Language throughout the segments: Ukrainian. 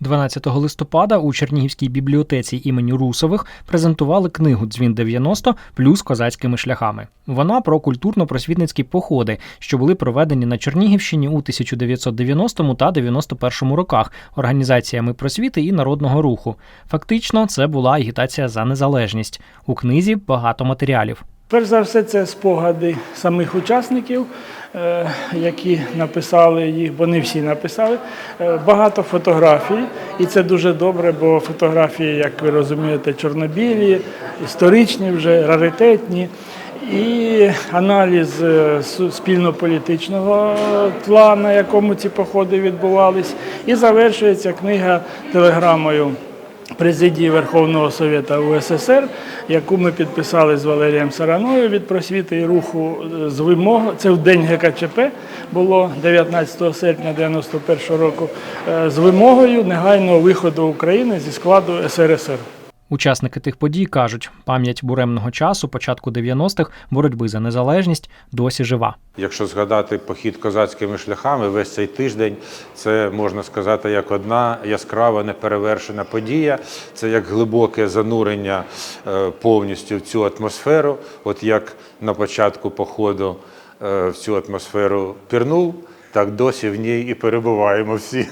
12 листопада у Чернігівській бібліотеці імені Русових презентували книгу Дзвін 90 плюс козацькими шляхами. Вона про культурно-просвітницькі походи, що були проведені на Чернігівщині у 1990 та 91 роках організаціями просвіти і народного руху. Фактично, це була агітація за незалежність. У книзі багато матеріалів. Перш за все, це спогади самих учасників, е, які написали їх, бо не всі написали. Е, Багато фотографій, і це дуже добре, бо фотографії, як ви розумієте, чорнобілі, історичні вже, раритетні. І аналіз е, суспільно-політичного тла, на якому ці походи відбувались. І завершується книга телеграмою президії Верховного Совєта УССР, яку ми підписали з Валерієм Сараною від просвіти і руху е, з вимог. Це в день ГКЧП було 19 серпня 91 року е, з вимогою негайного виходу України зі складу СРСР. Учасники тих подій кажуть, пам'ять буремного часу, початку 90-х, боротьби за незалежність досі жива. Якщо згадати похід козацькими шляхами, весь цей тиждень це можна сказати як одна яскрава неперевершена подія. Це як глибоке занурення е, повністю в цю атмосферу. От як на початку походу е, в цю атмосферу пірнув, так досі в ній і перебуваємо всі.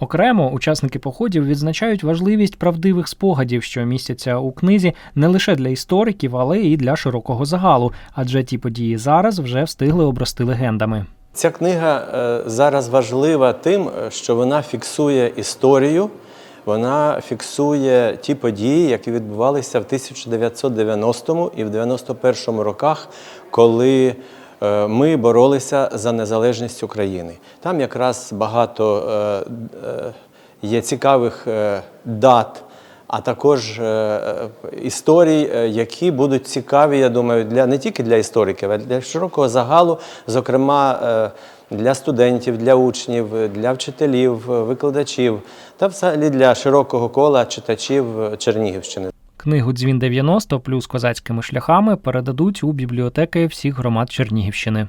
Окремо учасники походів відзначають важливість правдивих спогадів, що містяться у книзі не лише для істориків, але і для широкого загалу, адже ті події зараз вже встигли обрости легендами. Ця книга е, зараз важлива тим, е, що вона фіксує історію, вона фіксує ті події, які відбувалися в 1990 і в 91 роках, коли ми боролися за незалежність України. Там якраз багато е, е, є цікавих е, дат. А також е, е, історій, е, які будуть цікаві, я думаю, для не тільки для істориків, а для широкого загалу, зокрема е, для студентів, для учнів, е, для вчителів, е, викладачів та взагалі для широкого кола читачів е, Чернігівщини. Книгу Дзвін 90 плюс козацькими шляхами передадуть у бібліотеки всіх громад Чернігівщини.